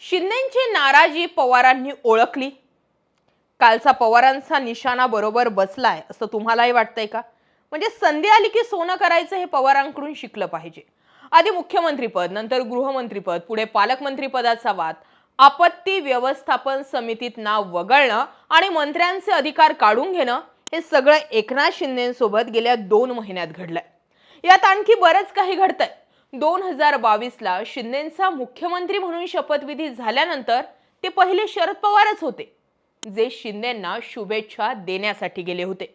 शिंदेची नाराजी पवारांनी ओळखली. कालचा पवारांचा निशाणा बरोबर बसलाय असं तुम्हालाही वाटतंय का? म्हणजे संधी आली की सोनं करायचं हे पवारांकडून शिकलं पाहिजे. आधी मुख्यमंत्रीपद नंतर गृहमंत्रीपद पुढे पालकमंत्रीपदाचा वाद. आपत्ती व्यवस्थापन समितीत नाव वगळणं आणि मंत्र्यांचे अधिकार काढून घेणं हे सगळं एकनाथ शिंदेसोबत गेल्या दोन महिन्यात घडलंय. यात आणखी बरंच काही घडतंय. दोन हजार बावीसला शिंदेंचा मुख्यमंत्री म्हणून शपथविधी झाल्यानंतर ते पहिले शरद पवारच होते जे शिंदेंना शुभेच्छा देण्यासाठी गेले होते.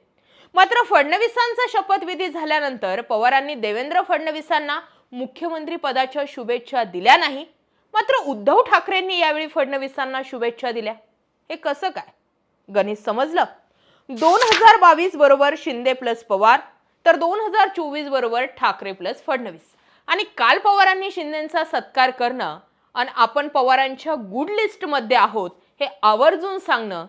मात्र फडणवीसांचा शपथविधी झाल्यानंतर पवारांनी देवेंद्र फडणवीसांना मुख्यमंत्री पदाच्या शुभेच्छा दिल्या नाही मात्र उद्धव ठाकरेंनी यावेळी फडणवीसांना शुभेच्छा दिल्या. हे कसं काय? गणित समजलं? दोन हजार बावीस बरोबर शिंदे प्लस पवार तर दोन हजार चोवीस बरोबर ठाकरे प्लस फडणवीस. आणि काल पवारांनी शिंदेचा सत्कार करणं आणि आपण पवारांच्या गुड लिस्टमध्ये आहोत हे आवर्जून सांगणं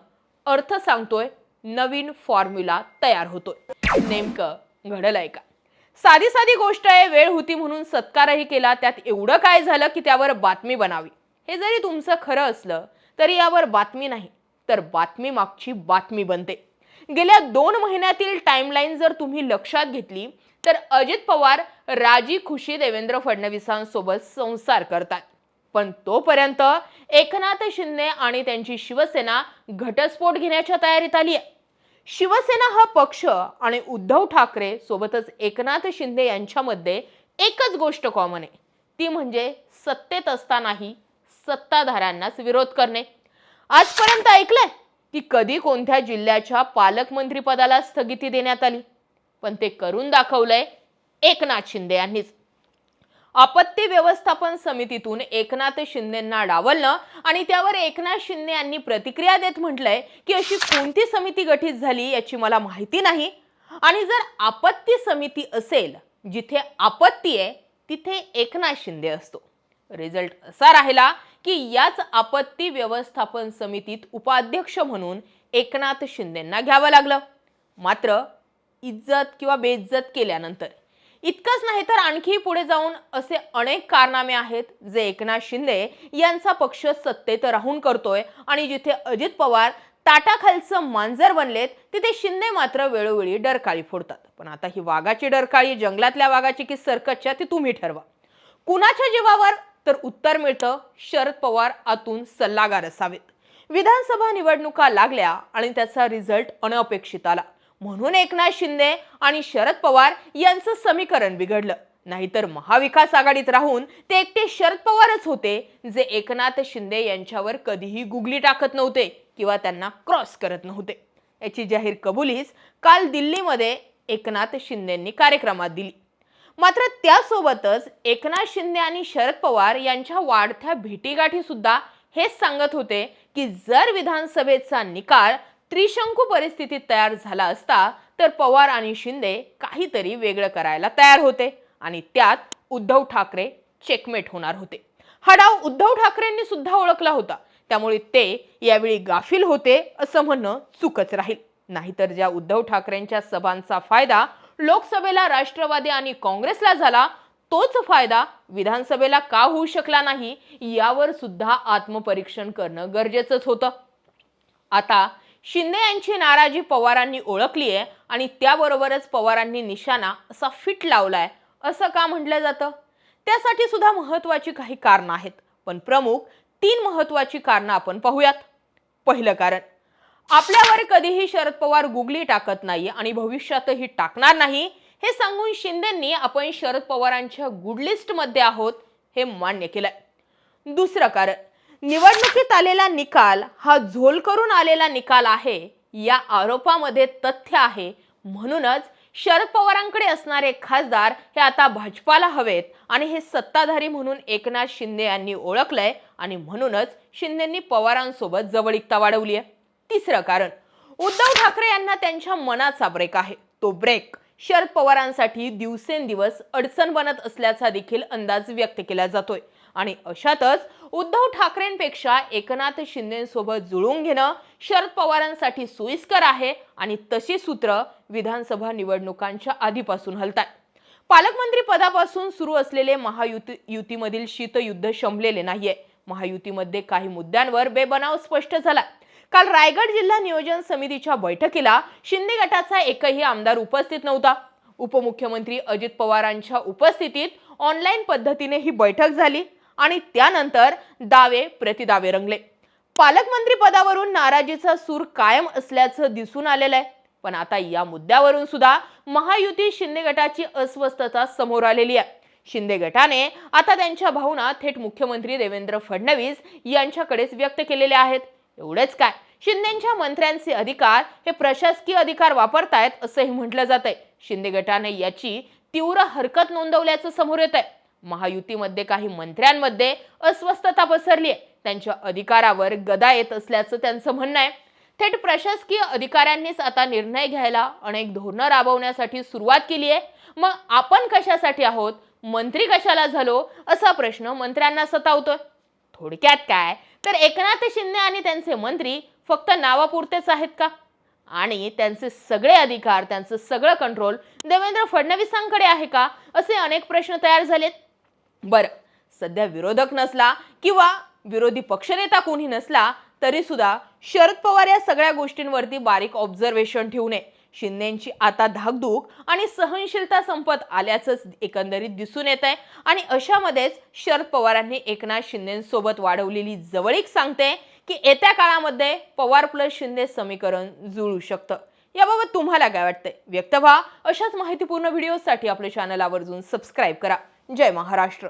अर्थ सांगतोय नवीन फॉर्म्युला तयार होतोय. नेमकं घडलंय का? साधी साधी गोष्ट आहे वेळ होती म्हणून सत्कारही केला त्यात एवढं काय झालं की त्यावर बातमी बनावी. हे जरी तुमचं खरं असलं तरी यावर बातमी नाही तर बातमी मागची बातमी बनते. गेल्या दोन महिन्यातील टाइमलाईन जर तुम्ही लक्षात घेतली तर अजित पवार राजी खुशी देवेंद्र फडणवीसांसोबत संसार करतात. पण तोपर्यंत एकनाथ शिंदे आणि त्यांची शिवसेना घटस्फोट घेण्याच्या तयारीत आली आहे. शिवसेना हा पक्ष आणि उद्धव ठाकरे सोबतच एकनाथ शिंदे यांच्यामध्ये एकच गोष्ट कॉमन आहे. ती म्हणजे सत्तेत असतानाही सत्ताधाऱ्यांनाच विरोध करणे. आजपर्यंत ऐकलंय की कधी कोणत्या जिल्ह्याच्या पालकमंत्री पदाला स्थगिती देण्यात आली? पण ते करून दाखवलंय एकनाथ शिंदे यांनीच. आपत्ती व्यवस्थापन समितीतून एकनाथ शिंदेंना डावलणं आणि त्यावर एकनाथ शिंदे यांनी प्रतिक्रिया देत म्हटलंय की अशी कोणती समिती गठीत झाली याची मला माहिती नाही. आणि जर आपत्ती समिती असेल जिथे आपत्ती आहे तिथे एकनाथ शिंदे असतो. रिझल्ट असा राहिला की याच आपत्ती व्यवस्थापन समितीत उपाध्यक्ष म्हणून एकनाथ शिंदेंना घ्यावं लागलं. मात्र इज्जत किंवा बेइज्जत केल्यानंतर. इतकंच नाही तर आणखी पुढे जाऊन असे अनेक कारनामे आहेत जे एकनाथ शिंदे यांचा पक्ष सत्तेत राहून करतोय आणि जिथे अजित पवार ताटाखालचं मांजर बनलेत तिथे शिंदे मात्र वेळोवेळी डरकाळी फोडतात. पण आता ही वाघाची डरकाळी जंगलातल्या वाघाची की सरकतच्या ती तुम्ही ठरवा. कुणाच्या जीवावर तर उत्तर मिळतं शरद पवार आतून सल्लागार असावेत. विधानसभा निवडणुका लागल्या आणि त्याचा रिझल्ट अनपेक्षित आला. म्हणून एकनाथ शिंदे आणि शरद पवार यांचं समीकरण बिघडलं. नाहीतर महाविकास आघाडीत राहून ते एकटे शरद पवारच होते जे एकनाथ शिंदे यांच्यावर कधीही गुगली टाकत नव्हते किंवा त्यांना क्रॉस करत नव्हते. याची जाहीर कबुलीच काल दिल्लीमध्ये एकनाथ शिंदेंनी कार्यक्रमात दिली. मात्र त्यासोबतच एकनाथ शिंदे आणि शरद पवार यांच्या वाढत्या भेटीगाठी सुद्धा हेच सांगत होते की जर विधानसभेचा निकाल त्रिशंकू परिस्थितीत तयार झाला असता तर पवार आणि शिंदे काहीतरी वेगळं करायला तयार होते आणि त्यात उद्धव ठाकरे चेकमेट होणार होते. हा डाव उद्धव ठाकरेंनी सुद्धा ओळखला होता. त्यामुळे ते यावेळी गाफील होते असं म्हणणं चुकच राहील. नाहीतर ज्या उद्धव ठाकरेंच्या सभांचा फायदा लोकसभेला राष्ट्रवादी आणि काँग्रेसला झाला तोच फायदा विधानसभेला का होऊ शकला नाही यावर सुद्धा आत्मपरीक्षण करणं गरजेचंच होतं. आता शिंदे यांची नाराजी पवारांनी ओळखली आहे आणि त्याबरोबरच पवारांनी निशाणा असा फिट लावलाय असं का म्हटलं जातं? त्यासाठी सुद्धा महत्वाची काही कारणं आहेत पण प्रमुख तीन महत्वाची कारणं आपण पाहूयात. पहिलं कारण आपल्यावर कधीही शरद पवार गुगली टाकत नाही आणि भविष्यातही टाकणार नाही हे सांगून शिंदेंनी आपण शरद पवारांच्या गुडलिस्टमध्ये आहोत हे मान्य केलंय. दुसरं कारण निवडणुकीत आलेला निकाल हा झोल करून आलेला निकाल आहे या आरोपामध्ये तथ्य आहे. म्हणूनच शरद पवारांकडे असणारे खासदार हे आता भाजपाला हवेत आणि हे सत्ताधारी म्हणून एकनाथ शिंदे यांनी ओळखलंय आणि म्हणूनच शिंदेंनी पवारांसोबत जवळीकता वाढवली आहे तिसरं कारण उद्धव ठाकरे यांना त्यांच्या मनाचा ब्रेक आहे. तो ब्रेक शरद पवारांसाठी दिवसेंदिवस अडचण बनत असल्याचा देखील अंदाज व्यक्त केला जातोय. आणि अशातच उद्धव ठाकरेंपेक्षा एकनाथ शिंदेसोबत जुळून घेणं शरद पवारांसाठी सोयीस्कर आहे आणि तशी सूत्र विधानसभा निवडणुकांच्या आधीपासून हलतात. पालकमंत्री पदापासून सुरू असलेले महायुती युतीमधील शीतयुद्ध शमलेले नाहीये. महायुतीमध्ये काही मुद्द्यांवर बेबनाव स्पष्ट झाला. काल रायगड जिल्हा नियोजन समितीच्या बैठकीला शिंदे गटाचा एकही आमदार उपस्थित नव्हता. उपमुख्यमंत्री अजित पवारांच्या उपस्थितीत ऑनलाईन पद्धतीने ही बैठक झाली. आणि त्यानंतर दावे प्रतिदावे रंगले. पालकमंत्री पदावरून नाराजीचा सूर कायम असल्याचं दिसून आलेलं आहे. पण आता या मुद्द्यावरून सुद्धा महायुती शिंदे गटाची अस्वस्थता समोर आलेली आहे. शिंदे गटाने आता त्यांच्या भावना थेट मुख्यमंत्री देवेंद्र फडणवीस यांच्याकडेच व्यक्त केलेल्या आहेत. एवढेच काय शिंदेच्या मंत्र्यांचे अधिकार हे प्रशासकीय अधिकार वापरतायत असंही म्हटलं जात आहे शिंदे गटाने याची तीव्र हरकत नोंदवल्याचं समोर येत आहे महायुतीमध्ये काही मंत्र्यांमध्ये अस्वस्थता पसरली आहे. त्यांच्या अधिकारावर गदा येत असल्याचं त्यांचं म्हणणं आहे. थेट प्रशासकीय अधिकाऱ्यांनीच आता निर्णय घ्यायला अनेक धोरणं राबवण्यासाठी सुरुवात केली आहे. मग आपण कशासाठी आहोत? मंत्री कशाला झालो? असा प्रश्न मंत्र्यांना सतावतोय. थोडक्यात काय? तर एकनाथ शिंदे आणि त्यांचे मंत्री फक्त नावापुरतेच आहेत का? आणि त्यांचे सगळे अधिकार त्यांचं सगळं कंट्रोल देवेंद्र फडणवीसांकडे आहे का? असे अनेक प्रश्न तयार झालेत. बरं सध्या विरोधक नसला किंवा विरोधी पक्षनेता कोणी नसला तरी सुद्धा शरद पवार या सगळ्या गोष्टींवरती बारीक ऑब्झर्वेशन ठेवू नये. शिंदेची आता धाकधूक आणि सहनशीलता संपत आल्याचंच एकंदरीत दिसून येत आहे आणि अशामध्येच शरद पवारांनी एकनाथ शिंदेसोबत वाढवलेली जवळीक सांगते की येत्या काळामध्ये पवार प्लस शिंदे समीकरण जुळू शकतं. याबाबत तुम्हाला काय वाटतंय? व्यक्त व्हा. अशाच माहितीपूर्ण व्हिडिओसाठी आपल्या चॅनल आवर्जून सबस्क्राईब करा. जय महाराष्ट्र.